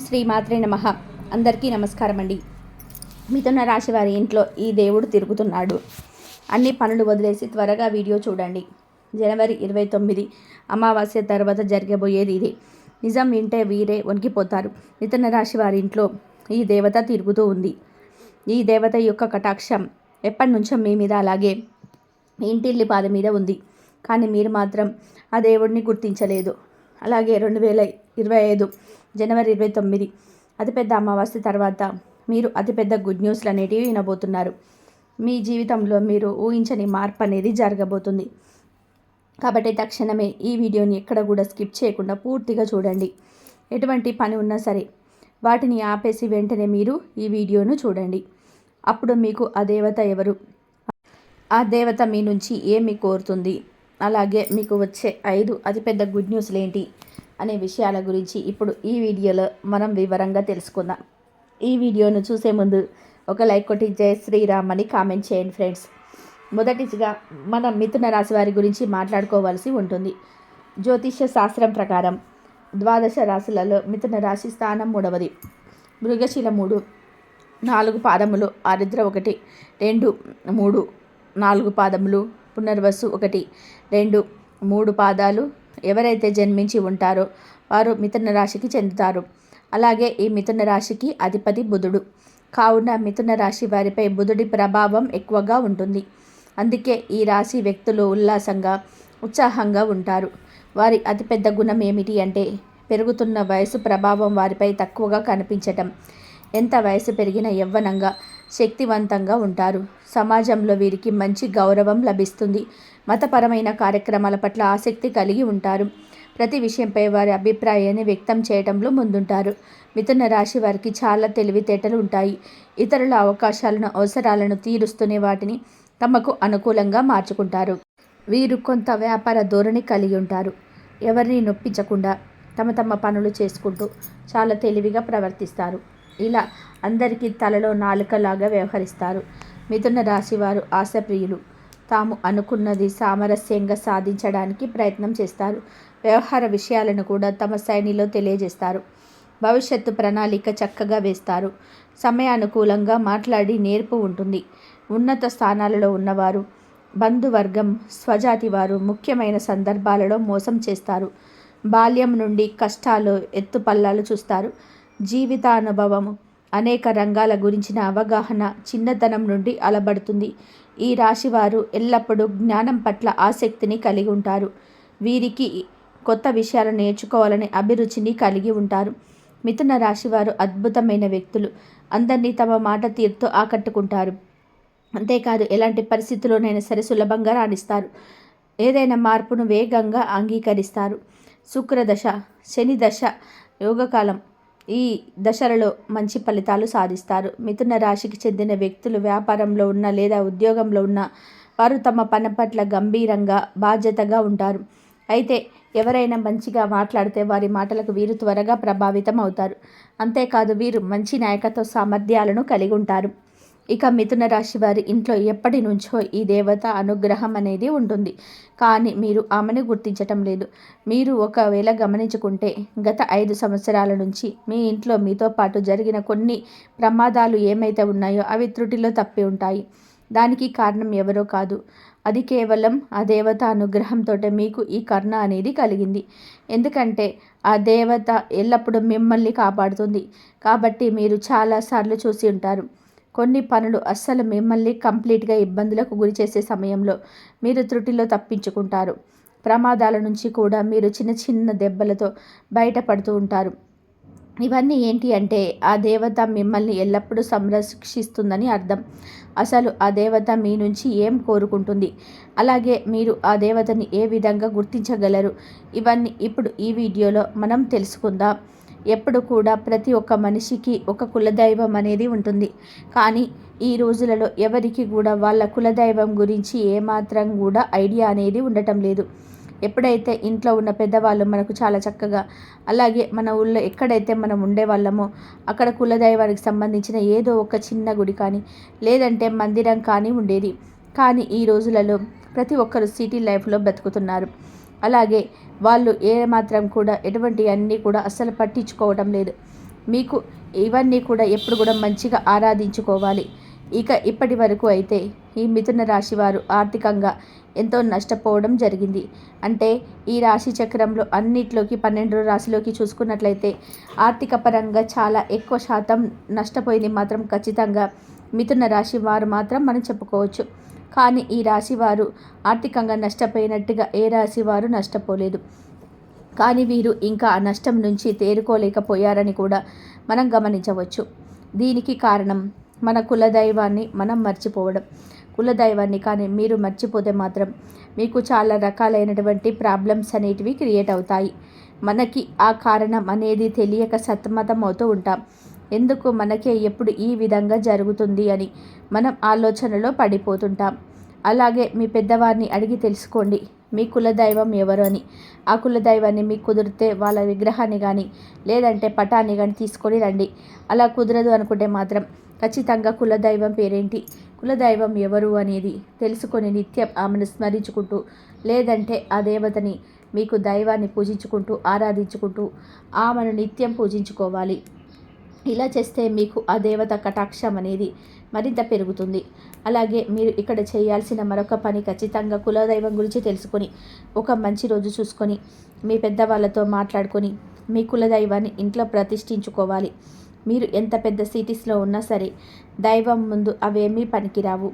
శ్రీ మాత్రే నమ. అందరికీ నమస్కారం అండి మిథున రాశి వారి ఇంట్లో ఈ దేవుడు తిరుగుతున్నాడు. అన్ని పనులు వదిలేసి త్వరగా వీడియో చూడండి. జనవరి ఇరవై తొమ్మిది అమావాస్య తర్వాత జరగబోయేది ఇది. నిజం వింటే వీరే వణికిపోతారు. మిథున రాశి వారి ఇంట్లో ఈ దేవత తిరుగుతూ ఉంది. ఈ దేవత యొక్క కటాక్షం ఎప్పటి నుంచో మీ మీద అలాగే ఇంటిల్లి పాద మీద ఉంది. కానీ మీరు మాత్రం ఆ దేవుడిని గుర్తించలేదు. అలాగే రెండు వేల ఇరవై ఐదు జనవరి ఇరవై తొమ్మిది. అతిపెద్ద అమావాస్య తర్వాత మీరు అతిపెద్ద గుడ్ న్యూస్లు అనేటివి వినబోతున్నారు. మీ జీవితంలో మీరు ఊహించని మార్పు అనేది జరగబోతుంది. కాబట్టి తక్షణమే ఈ వీడియోని ఎక్కడ కూడా స్కిప్ చేయకుండా పూర్తిగా చూడండి. ఎటువంటి పని ఉన్నా సరే వాటిని ఆపేసి వెంటనే మీరు ఈ వీడియోను చూడండి. అప్పుడు మీకు ఆ దేవత ఎవరు? ఆ దేవత మీ నుంచి ఏమి కోరుతుంది? అలాగే మీకు వచ్చే ఐదు అతిపెద్ద గుడ్ న్యూస్లు ఏంటి? అనే విషయాల గురించి ఇప్పుడు ఈ వీడియోలో మనం వివరంగా తెలుసుకుందాం. ఈ వీడియోను చూసే ముందు ఒక లైక్ కొట్టి జై శ్రీరామ్ అని కామెంట్ చేయండి ఫ్రెండ్స్. మొదటిగా మనం మిథున రాశి వారి గురించి మాట్లాడుకోవాల్సి ఉంటుంది. జ్యోతిష్య శాస్త్రం ప్రకారం ద్వాదశ రాశులలో మిథున రాశి స్థానం మూడవది. మృగశిల మూడు నాలుగు పాదములు ఆరిద్ర ఒకటి రెండు మూడు నాలుగు పాదములు పునర్వసు ఒకటి రెండు మూడు పాదాలు ఎవరైతే జన్మించి ఉంటారో వారు మిథున రాశికి చెందుతారు. అలాగే ఈ మిథున రాశికి అధిపతి బుధుడు. కావున మిథున రాశి వారిపై బుధుడి ప్రభావం ఎక్కువగా ఉంటుంది. అందుకే ఈ రాశి వ్యక్తులు ఉల్లాసంగా ఉత్సాహంగా ఉంటారు. వారి అతిపెద్ద గుణం ఏమిటి అంటే పెరుగుతున్న వయసు ప్రభావం వారిపై తక్కువగా కనిపించటం. ఎంత వయసు పెరిగినా యవ్వనంగా శక్తివంతంగా ఉంటారు. సమాజంలో వీరికి మంచి గౌరవం లభిస్తుంది. మతపరమైన కార్యక్రమాల పట్ల ఆసక్తి కలిగి ఉంటారు. ప్రతి విషయంపై వారి అభిప్రాయాన్ని వ్యక్తం చేయడంలో ముందుంటారు. మిథున రాశి వారికి చాలా తెలివితేటలు ఉంటాయి. ఇతరుల అవకాశాలను అవసరాలను తీరుస్తూనే వాటిని తమకు అనుకూలంగా మార్చుకుంటారు. వీరు కొంత వ్యాపార ధోరణి కలిగి ఉంటారు. ఎవరిని నొప్పించకుండా తమ తమ పనులు చేసుకుంటూ చాలా తెలివిగా ప్రవర్తిస్తారు. ఇలా అందరికీ తలలో నాలుకలాగా వ్యవహరిస్తారు. మిథున రాశి వారు ఆశప్రియులు. తాము అనుకున్నది సామరస్యంగా సాధించడానికి ప్రయత్నం చేస్తారు. వ్యవహార విషయాలను కూడా తమ శైలిలో తెలియజేస్తారు. భవిష్యత్తు ప్రణాళిక చక్కగా వేస్తారు. సమయానుకూలంగా మాట్లాడి నేర్పు ఉంటుంది. ఉన్నత స్థానాలలో ఉన్నవారు బంధువర్గం స్వజాతి వారు ముఖ్యమైన సందర్భాలలో మోసం చేస్తారు. బాల్యం నుండి కష్టాలు ఎత్తుపల్లాలు చూస్తారు. జీవితానుభవము అనేక రంగాల గురించిన అవగాహన చిన్నతనం నుండి అలబడుతుంది. ఈ రాశివారు ఎల్లప్పుడూ జ్ఞానం పట్ల ఆసక్తిని కలిగి ఉంటారు. వీరికి కొత్త విషయాలు నేర్చుకోవాలనే అభిరుచిని కలిగి ఉంటారు. మిథున రాశివారు అద్భుతమైన వ్యక్తులు. అందరినీ తమ మాట తీరుతో ఆకట్టుకుంటారు. అంతేకాదు ఎలాంటి పరిస్థితుల్లోనైనా సరే సులభంగా రాణిస్తారు. ఏదైనా మార్పును వేగంగా అంగీకరిస్తారు. శుక్రదశ శని దశ యోగకాలం ఈ దశలలో మంచి ఫలితాలు సాధిస్తారు. మిథున రాశికి చెందిన వ్యక్తులు వ్యాపారంలో ఉన్న లేదా ఉద్యోగంలో ఉన్న వారు తమ పని పట్ల గంభీరంగా బాధ్యతగా ఉంటారు. అయితే ఎవరైనా మంచిగా మాట్లాడితే వారి మాటలకు వీరు త్వరగా ప్రభావితం అవుతారు. అంతేకాదు వీరు మంచి నాయకత్వ సామర్థ్యాలను కలిగి ఉంటారు. ఇక మిథున రాశి వారి ఇంట్లో ఎప్పటి నుంచో ఈ దేవత అనుగ్రహం అనేది ఉంటుంది. కానీ మీరు ఆమెను గుర్తించటం లేదు. మీరు ఒకవేళ గమనించుకుంటే గత ఐదు సంవత్సరాల నుంచి మీ ఇంట్లో మీతో పాటు జరిగిన కొన్ని ప్రమాదాలు ఏమైతే ఉన్నాయో అవి త్రుటిలో తప్పి ఉంటాయి. దానికి కారణం ఎవరో కాదు. అది కేవలం ఆ దేవత అనుగ్రహంతో మీకు ఈ కర్ణ అనేది కలిగింది. ఎందుకంటే ఆ దేవత ఎల్లప్పుడూ మిమ్మల్ని కాపాడుతుంది. కాబట్టి మీరు చాలాసార్లు చూసి ఉంటారు. కొన్ని పనులు అస్సలు మిమ్మల్ని కంప్లీట్గా ఇబ్బందులకు గురి చేసే సమయంలో మీరు త్రుటిలో తప్పించుకుంటారు. ప్రమాదాల నుంచి కూడా మీరు చిన్న చిన్న దెబ్బలతో బయటపడుతూ ఉంటారు. ఇవన్నీ ఏంటి అంటే ఆ దేవత మిమ్మల్ని ఎల్లప్పుడూ సంరక్షిస్తుందని అర్థం. అసలు ఆ దేవత మీ నుంచి ఏం కోరుకుంటుంది? అలాగే మీరు ఆ దేవతని ఏ విధంగా గుర్తించగలరు? ఇవన్నీ ఇప్పుడు ఈ వీడియోలో మనం తెలుసుకుందాం. ఎప్పుడు కూడా ప్రతి ఒక్క మనిషికి ఒక కులదైవం అనేది ఉంటుంది. కానీ ఈ రోజులలో ఎవరికి కూడా వాళ్ళ కులదైవం గురించి ఏమాత్రం కూడా ఐడియా అనేది ఉండటం లేదు. ఎప్పుడైతే ఇంట్లో ఉన్న పెద్దవాళ్ళు మనకు చాలా చక్కగా అలాగే మన ఊళ్ళో ఎక్కడైతే మనం ఉండేవాళ్ళమో అక్కడ కులదైవానికి సంబంధించిన ఏదో ఒక చిన్న గుడి కానీ లేదంటే మందిరం కానీ ఉండేది. కానీ ఈ రోజులలో ప్రతి ఒక్కరు సిటీ లైఫ్లో బ్రతుకుతున్నారు. అలాగే వాళ్ళు ఏ మాత్రం కూడా ఎటువంటి అన్నీ కూడా అస్సలు పట్టించుకోవడం లేదు. మీకు ఇవన్నీ కూడా ఎప్పుడు కూడా మంచిగా ఆరాధించుకోవాలి. ఇక ఇప్పటి వరకు అయితే ఈ మిథున రాశి వారు ఆర్థికంగా ఎంతో నష్టపోవడం జరిగింది. అంటే ఈ రాశి చక్రంలో అన్నిట్లోకి పన్నెండు రాశిలోకి చూసుకున్నట్లయితే ఆర్థిక పరంగా చాలా ఎక్కువ శాతం నష్టపోయింది మాత్రం ఖచ్చితంగా మిథున రాశి వారు మాత్రం మనం చెప్పుకోవచ్చు. కానీ ఈ రాశి వారు ఆర్థికంగా నష్టపోయినట్టుగా ఏ రాశి వారు నష్టపోలేదు. కానీ వీరు ఇంకా ఆ నష్టం నుంచి తేరుకోలేకపోయారని కూడా మనం గమనించవచ్చు. దీనికి కారణం మన కులదైవాన్ని మనం మర్చిపోవడం. కులదైవాన్ని కానీ మీరు మర్చిపోతే మాత్రం మీకు చాలా రకాలైనటువంటి ప్రాబ్లమ్స్ అనేటివి క్రియేట్ అవుతాయి. మనకి ఆ కారణం అనేది తెలియక సతమతం అవుతూ ఉంటాం. ఎందుకు మనకే ఎప్పుడు ఈ విధంగా జరుగుతుంది అని మనం ఆలోచనలో పడిపోతుంటాం. అలాగే మీ పెద్దవారిని అడిగి తెలుసుకోండి మీ కులదైవం ఎవరు అని. ఆ కులదైవాన్ని మీకు కుదిరితే వాళ్ళ విగ్రహాన్ని కానీ లేదంటే పటాన్ని కానీ తీసుకొని రండి. అలా కుదరదు అనుకుంటే మాత్రం ఖచ్చితంగా కులదైవం పేరేంటి? కులదైవం ఎవరు అనేది తెలుసుకొని నిత్యం ఆమెను స్మరించుకుంటూ లేదంటే ఆ దేవతని మీకు దైవాన్ని పూజించుకుంటూ ఆరాధించుకుంటూ ఆమెను నిత్యం పూజించుకోవాలి. ఇలా చేస్తే మీకు ఆ దేవత కటాక్షం అనేది మరింత పెరుగుతుంది. అలాగే మీరు ఇక్కడ చేయాల్సిన మరొక పని ఖచ్చితంగా కులదైవం గురించి తెలుసుకొని ఒక మంచి రోజు చూసుకొని మీ పెద్దవాళ్ళతో మాట్లాడుకొని మీ కులదైవాన్ని ఇంట్లో ప్రతిష్ఠించుకోవాలి. మీరు ఎంత పెద్ద సిటీస్లో ఉన్నా సరే దైవం ముందు అవేమీ పనికిరావు.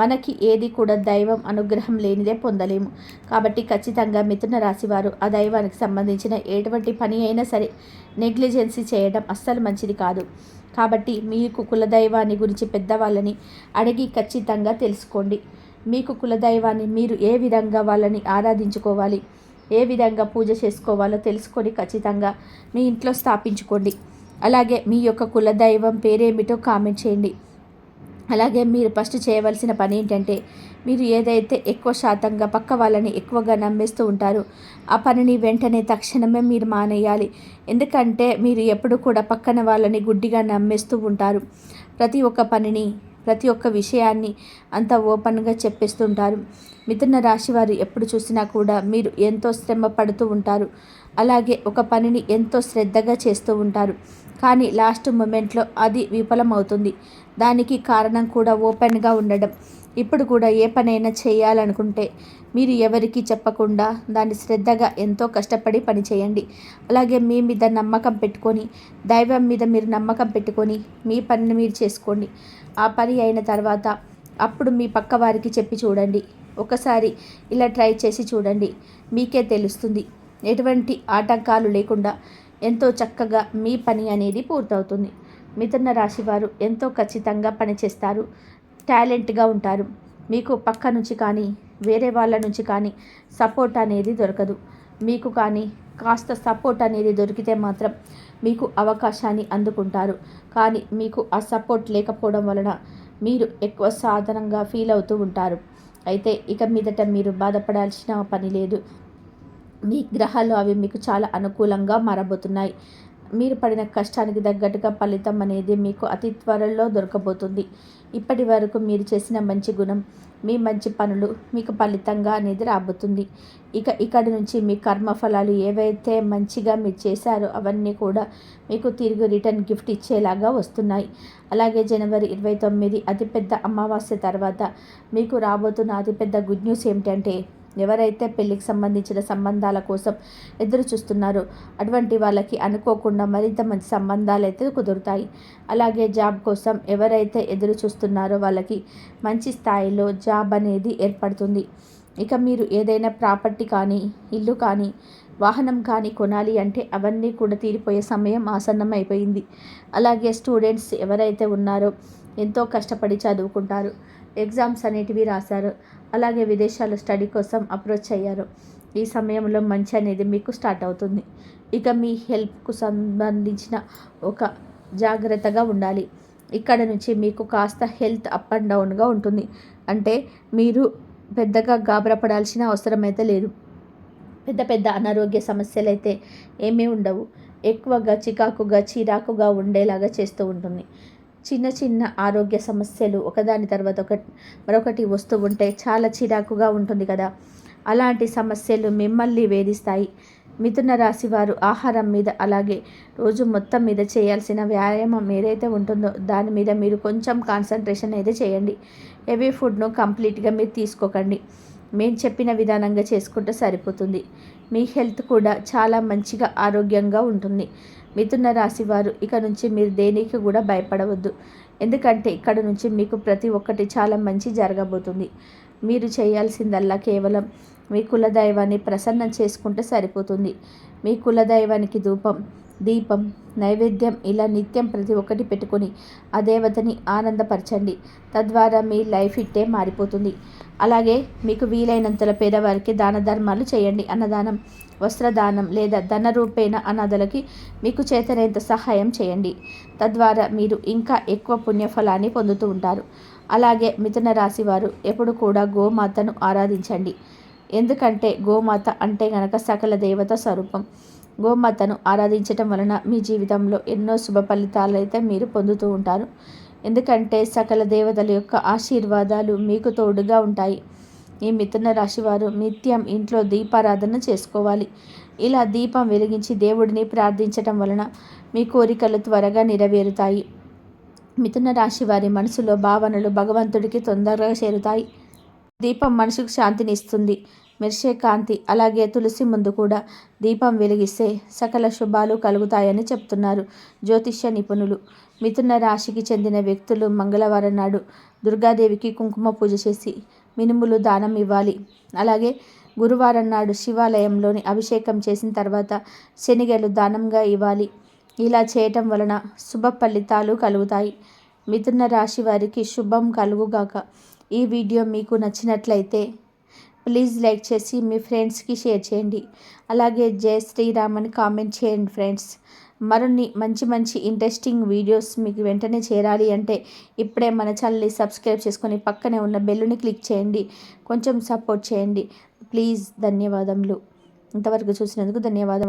మనకి ఏది కూడా దైవం అనుగ్రహం లేనిదే పొందలేము. కాబట్టి ఖచ్చితంగా మిథున రాశి వారు ఆ దైవానికి సంబంధించిన ఎటువంటి పని అయినా సరే నెగ్లిజెన్సీ చేయడం అస్సలు మంచిది కాదు. కాబట్టి మీకు కులదైవాన్ని గురించి పెద్దవాళ్ళని అడిగి ఖచ్చితంగా తెలుసుకోండి. మీకు కులదైవాన్ని మీరు ఏ విధంగా వాళ్ళని ఆరాధించుకోవాలి ఏ విధంగా పూజ చేసుకోవాలో తెలుసుకొని ఖచ్చితంగా మీ ఇంట్లో స్థాపించుకోండి. అలాగే మీ యొక్క కులదైవం పేరేమిటో కామెంట్ చేయండి. అలాగే మీరు ఫస్ట్ చేయవలసిన పని ఏంటంటే మీరు ఏదైతే ఎక్కువ శాతంగా పక్క వాళ్ళని ఎక్కువగా నమ్మేస్తూ ఉంటారో ఆ పనిని వెంటనే తక్షణమే మీరు మానేయాలి. ఎందుకంటే మీరు ఎప్పుడు కూడా పక్కన వాళ్ళని గుడ్డిగా నమ్మేస్తూ ఉంటారు. ప్రతి ఒక్క పనిని ప్రతి ఒక్క విషయాన్ని అంత ఓపెన్గా చెప్పేస్తుంటారు మిథున రాశి వారు ఎప్పుడు చూసినా కూడా మీరు ఎంతో శ్రమ పడుతూ ఉంటారు. అలాగే ఒక పనిని ఎంతో శ్రద్ధగా చేస్తూ ఉంటారు. కానీ లాస్ట్ మూమెంట్లో అది విఫలమవుతుంది. దానికి కారణం కూడా ఓపెన్గా ఉండడం. ఇప్పుడు కూడా ఏ పనైనా చేయాలనుకుంటే మీరు ఎవరికి చెప్పకుండా దాన్ని శ్రద్ధగా ఎంతో కష్టపడి పని చేయండి అలాగే మీ మీద నమ్మకం పెట్టుకొని దైవం మీద మీరు నమ్మకం పెట్టుకొని మీ పనిని మీరు చేసుకోండి. ఆ పని అయిన తర్వాత అప్పుడు మీ పక్క వారికి చెప్పి చూడండి. ఒకసారి ఇలా ట్రై చేసి చూడండి. మీకే తెలుస్తుంది. ఎటువంటి ఆటంకాలు లేకుండా ఎంతో చక్కగా మీ పని అనేది పూర్తవుతుంది. మిథున రాశి వారు ఎంతో ఖచ్చితంగా పనిచేస్తారు టాలెంట్గా ఉంటారు. మీకు పక్క నుంచి కానీ వేరే వాళ్ళ నుంచి కానీ సపోర్ట్ అనేది దొరకదు. మీకు కానీ కాస్త సపోర్ట్ అనేది దొరికితే మాత్రం మీకు అవకాశాన్ని అందుకుంటారు. కానీ మీకు ఆ సపోర్ట్ లేకపోవడం వలన మీరు ఎక్కువ సాధనంగా ఫీల్ అవుతూ ఉంటారు. అయితే ఇక మీదట మీరు బాధపడాల్సిన పని లేదు. మీ గ్రహాలు అవి మీకు చాలా అనుకూలంగా మారబోతున్నాయి. మీరు పడిన కష్టానికి తగ్గట్టుగా ఫలితం అనేది మీకు అతి త్వరలో దొరకబోతుంది. ఇప్పటి వరకు మీరు చేసిన మంచి గుణం మీ మంచి పనులు మీకు ఫలితంగా అనేది రాబోతుంది. ఇక ఇక్కడి నుంచి మీ కర్మఫలాలు ఏవైతే మంచిగా మీరు చేశారో అవన్నీ కూడా మీకు తిరిగి రిటర్న్ గిఫ్ట్ ఇచ్చేలాగా వస్తున్నాయి. అలాగే జనవరి ఇరవై తొమ్మిది అతిపెద్ద అమావాస్య తర్వాత మీకు రాబోతున్న అతిపెద్ద గుడ్ న్యూస్ ఏమిటంటే ఎవరైతే పెళ్ళికి సంబంధించిన సంబంధాల కోసం ఎదురు చూస్తున్నారో అటువంటి వాళ్ళకి అనుకోకుండా మరింత మంచి సంబంధాలు అయితే కుదురుతాయి. అలాగే జాబ్ కోసం ఎవరైతే ఎదురు చూస్తున్నారో వాళ్ళకి మంచి స్థాయిలో జాబ్ అనేది ఏర్పడుతుంది. ఇక మీరు ఏదైనా ప్రాపర్టీ కానీ ఇల్లు కానీ వాహనం కానీ కొనాలి అంటే అవన్నీ కూడా తీరిపోయే సమయం ఆసన్నం అయిపోయింది అలాగే స్టూడెంట్స్ ఎవరైతే ఉన్నారో ఎంతో కష్టపడి చదువుకుంటారు. ఎగ్జామ్స్ అనేటివి రాశారు. అలాగే విదేశాల్లో స్టడీ కోసం అప్రోచ్ అయ్యారు. ఈ సమయంలో మంచి అనేది మీకు స్టార్ట్ అవుతుంది. ఇక మీ హెల్ప్కు సంబంధించిన ఒక జాగ్రత్తగా ఉండాలి. ఇక్కడ నుంచి మీకు కాస్త హెల్త్ అప్ అండ్ డౌన్గా ఉంటుంది. అంటే మీరు పెద్దగా గాబరపడాల్సిన అవసరం అయితే లేదు. పెద్ద పెద్ద అనారోగ్య సమస్యలు అయితే ఏమీ ఉండవు. ఎక్కువగా చికాకుగా చిరాకుగా ఉండేలాగా చేస్తూ ఉంటుంది. చిన్న చిన్న ఆరోగ్య సమస్యలు ఒకదాని తర్వాత ఒక మరొకటి వస్తూ ఉంటే చాలా చిరాకుగా ఉంటుంది కదా. అలాంటి సమస్యలు మిమ్మల్ని వేధిస్తాయి. మిథున రాశి వారు ఆహారం మీద అలాగే రోజు మొత్తం మీద చేయాల్సిన వ్యాయామం ఏదైతే ఉంటుందో దాని మీద మీరు కొంచెం కాన్సన్ట్రేషన్ అయితే చేయండి. హెవీ ఫుడ్ను కంప్లీట్గా మీరు తీసుకోకండి. మేము చెప్పిన విధానంగా చేసుకుంటే సరిపోతుంది. మీ హెల్త్ కూడా చాలా మంచిగా ఆరోగ్యంగా ఉంటుంది. మిథున రాశి వారు ఇక నుంచి మీరు దేనికి కూడా భయపడవద్దు. ఎందుకంటే ఇక్కడ నుంచి మీకు ప్రతి ఒక్కటి చాలా మంచి జరగబోతుంది. మీరు చేయాల్సిందల్లా కేవలం మీ కులదైవాన్ని ప్రసన్నం చేసుకుంటే సరిపోతుంది. మీ కులదైవానికి ధూపం దీపం నైవేద్యం ఇలా నిత్యం ప్రతి ఒక్కటి పెట్టుకొని ఆ దేవతని ఆనందపరచండి. తద్వారా మీ లైఫ్ ఇట్టే మారిపోతుంది. అలాగే మీకు వీలైనంతల పేదవారికి దాన ధర్మాలు చేయండి. అన్నదానం వస్త్రదానం లేదా ధన రూపేణ అనాథలకి మీకు చేతనైనంత సహాయం చేయండి. తద్వారా మీరు ఇంకా ఎక్కువ పుణ్యఫలాన్ని పొందుతూ ఉంటారు. అలాగే మిథున రాశి వారు ఎప్పుడు కూడా గోమాతను ఆరాధించండి. ఎందుకంటే గోమాత అంటే గనక సకల దేవత స్వరూపం. గోమాతను ఆరాధించటం వలన మీ జీవితంలో ఎన్నో శుభ ఫలితాలైతే మీరు పొందుతూ ఉంటారు. ఎందుకంటే సకల దేవతల యొక్క ఆశీర్వాదాలు మీకు తోడుగా ఉంటాయి. ఈ మిథున రాశి వారు నిత్యం ఇంట్లో దీపారాధన చేసుకోవాలి. ఇలా దీపం వెలిగించి దేవుడిని ప్రార్థించటం వలన మీ కోరికలు త్వరగా నెరవేరుతాయి. మిథున రాశి వారి మనసులో భావనలు భగవంతుడికి తొందరగా చేరుతాయి. దీపం మనసుకు శాంతిని ఇస్తుంది మెరిసే కాంతి అలాగే తులసి ముందు కూడా దీపం వెలిగిస్తే సకల శుభాలు కలుగుతాయని చెప్తున్నారు జ్యోతిష్య నిపుణులు. మిథున రాశికి చెందిన వ్యక్తులు మంగళవారం నాడు దుర్గాదేవికి కుంకుమ పూజ చేసి మినుములు దానం ఇవ్వాలి. అలాగే గురువారం నాడు శివాలయంలోని అభిషేకం చేసిన తర్వాత శనిగలు దానంగా ఇవ్వాలి. ఇలా చేయటం వలన శుభ ఫలితాలు కలుగుతాయి. మిథున రాశి వారికి శుభం కలుగుగాక ఈ వీడియో మీకు నచ్చినట్లయితే ప్లీజ్ లైక్ చేసి మీ ఫ్రెండ్స్కి షేర్ చేయండి. అలాగే జై శ్రీరామ్ అని కామెంట్ చేయండి ఫ్రెండ్స్. మరిన్ని మంచి మంచి ఇంట్రెస్టింగ్ వీడియోస్ మీకు వెంటనే చేరాలి అంటే ఇప్పుడే మన ఛానల్ని సబ్స్క్రైబ్ చేసుకొని పక్కనే ఉన్న బెల్లుని క్లిక్ చేయండి. కొంచెం సపోర్ట్ చేయండి. ప్లీజ్ ధన్యవాదములు. ఇంతవరకు చూసినందుకు ధన్యవాదం